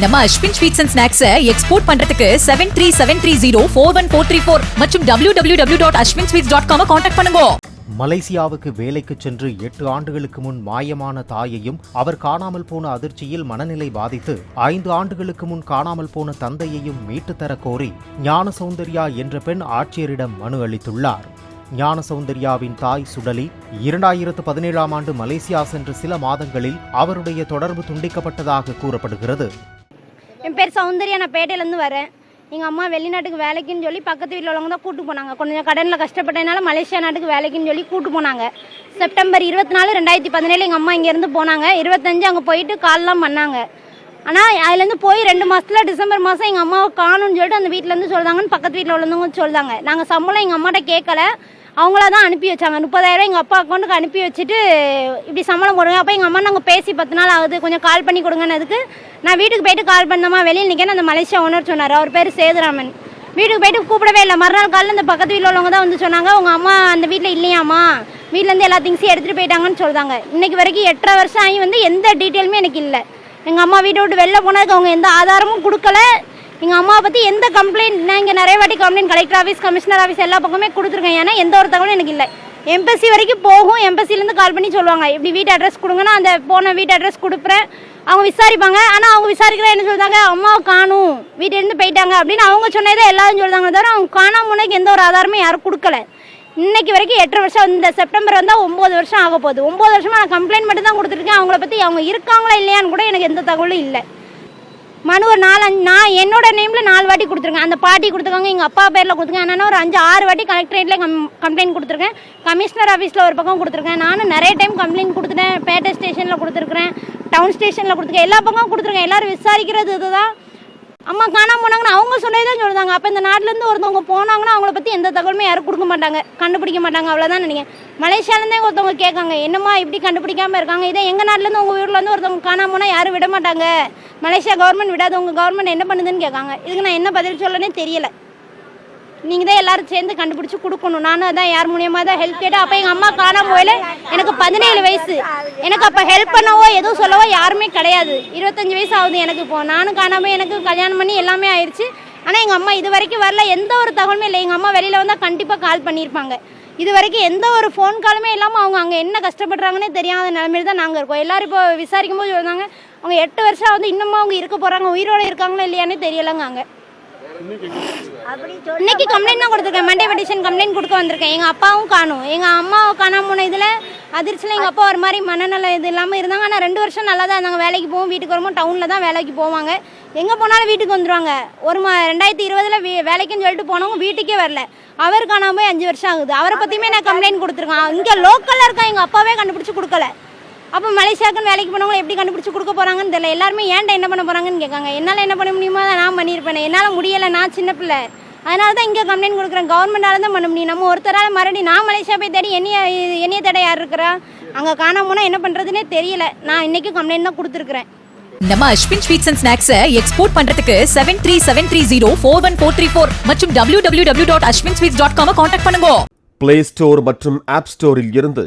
நம்ம Ashwin sweets and ஸ்நாக்ஸை export பண்றதுக்கு seven three seven three zero four one four three four மற்றும் W W W dot Ashwin sweets dot com contact பண்ணுங்க. மலேசியாவுக்கு வேலைக்கு சென்று எட்டு ஆண்டுகளுக்கு முன் மாயமான தாயையும் அவர் காணாமல் போன அதிர்ச்சியில் மனநிலை பாதித்து ஐந்து ஆண்டுகளுக்கு முன் காணாமல் போன தந்தையையும் மீட்டுத் தரக் கோரி ஞான சௌந்தர்யா என்ற பெண் ஆட்சியரிடம் மனு அளித்துள்ளார். ஞான சௌந்தர்யாவின் தாய் சுடலி இரண்டாயிரத்து பதினேழாம் ஆண்டு மலேசியா சென்ற சில மாதங்களில் அவருடைய தொடர்பு துண்டிக்கப்பட்டதாக கூறப்படுகிறது. என் பேர் சௌந்தர்யா நான் பேட்டையிலேருந்து வரேன். எங்கள் அம்மா வெளிநாட்டுக்கு வேலைக்குன்னு சொல்லி பக்கத்து வீட்டில் உள்ளவங்க தான் கூட்டு போனாங்க. கொஞ்சம் கடனில் கஷ்டப்பட்டதுனால மலேசியா நாட்டுக்கு வேலைக்குன்னு சொல்லி கூட்டு போனாங்க. செப்டம்பர் இருபத்தி நாலு ரெண்டாயிரத்தி பதினேழு எங்கள் அம்மா இங்கேருந்து போனாங்க. இருபத்தஞ்சு அங்கே போயிட்டு கால்லாம் பண்ணாங்க. ஆனால் அதுலேருந்து போய் ரெண்டு மாதத்தில் டிசம்பர் மாதம் எங்கள் அம்மாவை காணும்னு சொல்லிட்டு அந்த வீட்டிலேருந்து சொல்கிறாங்கன்னு பக்கத்து வீட்டில் உள்ளவங்க சொல்கிறாங்க நாங்கள் சம்பளம் எங்கள் அம்மாட்ட கேட்கல. அவங்கள தான் அனுப்பி வச்சாங்க. முப்பதாயிரம் எங்கள் அப்பா அக்கௌண்ட்டுக்கு அனுப்பி வச்சுட்டு இப்படி சம்பளம் போடுங்க. அப்போ எங்கள் அம்மா நாங்கள் பேசி பத்து நாள் ஆகுது. கொஞ்சம் கால் பண்ணி கொடுங்கன்னதுக்கு நான் வீட்டுக்கு போயிட்டு கால் பண்ணமா. வெளியில் நிற்கன்னு அந்த மலேசியா ஓனர் சொன்னார். அவர் பேர் சேதுராமன். வீட்டுக்கு போயிட்டு கூப்பிடவே இல்லை. மறுநாள் காலையில் இந்த பக்கத்து வீட்டில் உள்ளவங்க தான் வந்து சொன்னாங்க. உங்கள் அம்மா அந்த வீட்டில் இல்லையாம்மா. வீட்டிலேருந்து எல்லா திங்ஸையும் எடுத்துகிட்டு போயிட்டாங்கன்னு சொல்கிறாங்க இன்றைக்கி வரைக்கும் எட்டரை வருஷம் ஆகி வந்து எந்த டீட்டெயிலுமே எனக்கு இல்லை. எங்கள் அம்மா வீட்டை விட்டு வெளில போனதுக்கு அவங்க எந்த ஆதாரமும் கொடுக்கல. எங்கள் அம்மாவை பற்றி எந்த கம்ப்ளைண்ட் நான் இங்கே நிறைய வாட்டி complaint collector office commissioner office எல்லா பக்கமே கொடுத்துருக்கேன். ஏன்னா எந்த ஒரு தகவலும் எனக்கு இல்லை. எம்பசி வரைக்கும் போகும். எம்பசிலேருந்து கால் பண்ணி சொல்லுவாங்க. இப்படி வீட்டு அட்ரஸ் கொடுங்கன்னா அந்த போன வீட்டு அட்ரஸ் கொடுப்பேன். அவங்க விசாரிப்பாங்க. ஆனால் அவங்க விசாரிக்கிற என்ன சொல்கிறாங்க அம்மாவை காணும். வீட்டிலேருந்து போயிட்டாங்க அப்படின்னு அவங்க சொன்னதே எல்லாரும் சொல்றாங்க தவிர அவங்க காணாம எந்த ஒரு ஆதாரமும் யாரும் கொடுக்கல. இன்னைக்கு வரைக்கும் எட்டு வருஷம் இந்த செப்டம்பர் வந்தால் ஒம்பது வருஷம் ஆக போகுது. ஒம்பது வருஷமாக நான் கம்ப்ளைண்ட் மட்டும் தான் கொடுத்துருக்கேன். அவங்கள பற்றி அவங்க இருக்காங்களா இல்லையான்னு கூட எனக்கு எந்த தகவலும் இல்லை. மனு ஒரு நாலஞ்சு நான் என்னோட நேமில் நாலு வாட்டி கொடுத்துருக்கேன். அந்த பாட்டி கொடுத்துருக்காங்க எங்கள் அப்பா பேரில் கொடுத்துருக்கேன். என்னன்னா ஒரு அஞ்சு ஆறு வாட்டி கலெக்டரேட்டில் கம் கம்ப்ளைண்ட் கொடுத்துருக்கேன். கமிஷனர் ஆஃபீஸில் ஒரு பக்கம் கொடுத்துருக்கேன். நானும் நிறைய டைம் கம்ப்ளைண்ட் கொடுத்துட்டேன். பேட்டை ஸ்டேஷனில் கொடுத்துருக்கேன் டவுன் ஸ்டேஷனில் கொடுத்துருக்கேன். எல்லா பக்கம் கொடுத்துருக்கேன். எல்லோரும் விசாரிக்கிறது இதுதான். அம்மா காணாம போனாங்கன்னா அவங்க சொன்னதே தான் சொல்லுதாங்க. அப்போ இந்த நாட்டிலேருந்து ஒருத்தவங்க போனாங்கன்னா அவங்கள பற்றி எந்த தகவலுமே யாரும் கொடுக்க மாட்டாங்க. கண்டுபிடிக்க மாட்டாங்க. அவ்வளோதான் நினைக்கிறேன். மலேசியாலேருந்தே ஒருத்தவங்க கேட்காங்க என்னம்மா இப்படி கண்டுபிடிக்காம இருக்காங்க? இதே எங்கள் நாட்டிலேருந்து உங்கள் ஊரில் இருந்து ஒருத்தவங்க காணாம போனால் யாரும் விட மாட்டாங்க. மலேசியா கவர்மெண்ட் விடாது. உங்கள் கவர்மெண்ட் என்ன பண்ணுதுன்னு கேட்காங்க. இதுக்கு நான் என்ன பதில் சொல்லனே தெரியலை. நீங்கள் தான் எல்லாரும் சேர்ந்து கண்டுபிடிச்சி கொடுக்கணும். நானும் அதான் யார் மூலியமாக தான் ஹெல்ப் கேட்டேன். அப்போ எங்கள் அம்மா காணாம போயில எனக்கு பதினேழு வயசு. எனக்கு அப்போ ஹெல்ப் பண்ணவோ எதுவும் சொல்லவோ யாருமே கிடையாது. இருபத்தஞ்சி வயசு ஆகுது எனக்கு இப்போ. நானும் காணாமல் எனக்கு கல்யாணம் பண்ணி எல்லாமே ஆயிடுச்சு ஆனால் எங்கள் அம்மா இது வரைக்கும் வரல. எந்த ஒரு தகவலுமே இல்லை. எங்கள் அம்மா வெளியில் வந்தால் கண்டிப்பாக கால் பண்ணியிருப்பாங்க. இது வரைக்கும் எந்த ஒரு ஃபோன் காலுமே இல்லாமல் அவங்க அங்கே என்ன கஷ்டப்படுறாங்கன்னே தெரியாத நிலமையில தான் நாங்கள் இருக்கோம். எல்லோரும் இப்போ விசாரிக்கும் போது சொன்னாங்க அவங்க எட்டு வருஷம் வந்து இன்னமும் அவங்க இருக்க போகிறாங்க உயிரோட இருக்காங்களா இல்லையானே தெரியலங்க அங்கே. இன்னைக்கு கம்ப்ளைண்ட் தான் கொடுத்துருக்கேன். மண்டே பெட்டிஷன் கம்ப்ளைண்ட் கொடுக்க வந்திருக்கேன். எங்கள் அப்பாவும் காணும். எங்கள் அம்மாவை காணாம போன இதில் அதிர்ச்சியில் எங்கள் அப்பா ஒரு மாதிரி மனநல இது இல்லாமல் இருந்தாங்க. ஆனால் ரெண்டு வருஷம் நல்லா தான் இருந்தாங்க. வேலைக்கு போவோம் வீட்டுக்கு வரும்போது டவுனில் தான் வேலைக்கு போவாங்க. எங்கே போனாலும் வீட்டுக்கு வந்துடுவாங்க ஒரு மா ரெண்டாயிரத்தி இருபதில் வே வேலைக்குன்னு சொல்லிட்டு போனவங்க வீட்டுக்கே வரல. அவர் காணாமல் போய் அஞ்சு வருஷம் ஆகுது. அவரை பற்றியுமே நான் கம்ப்ளைண்ட் கொடுத்துருக்கேன். இங்கே லோக்கலில் இருக்கேன் எங்கள் அப்பாவே கண்டுபிடிச்சி கொடுக்கல. அப்போ மலேசியாவுக்குன்னு வேலைக்கு போனவங்க எப்படி கண்டுபிடிச்சி கொடுக்க போகிறாங்கன்னு தெரியல. எல்லாருமே ஏன்டா என்ன பண்ண போகிறாங்கன்னு கேட்காங்க. என்னால் என்ன பண்ண முடியுமோ அதை நான் பண்ணியிருப்பேன். என்னால் முடியலை நான் சின்ன பிள்ளை. அதனால தான் இங்கே கம்ப்ளைண்ட் கொடுக்குறேன். கவர்மெண்டால தான் பண்ண முடியும். நம்ம ஒருத்தரால் மறுபடியும் நான் மலேசியா போய் தேடி என்னைய என்னைய தேட யார் இருக்கிறா? அங்கே காணாம போனால் என்ன பண்ணுறதுனே தெரியல. நான் இன்றைக்கும் கம்ப்ளைண்ட் தான் கொடுத்துருக்குறேன். நம்ம அஸ்வின் ஸ்வீட்ஸ் அண்ட் ஸ்நாக்ஸை எக்ஸ்போர்ட் பண்றதுக்கு seven three seven three zero four one four three four மற்றும் W W W dot Ashwin sweets dot com contact பண்ணுங்க. பிளே ஸ்டோர் மற்றும் ஆப் ஸ்டோரில் இருந்து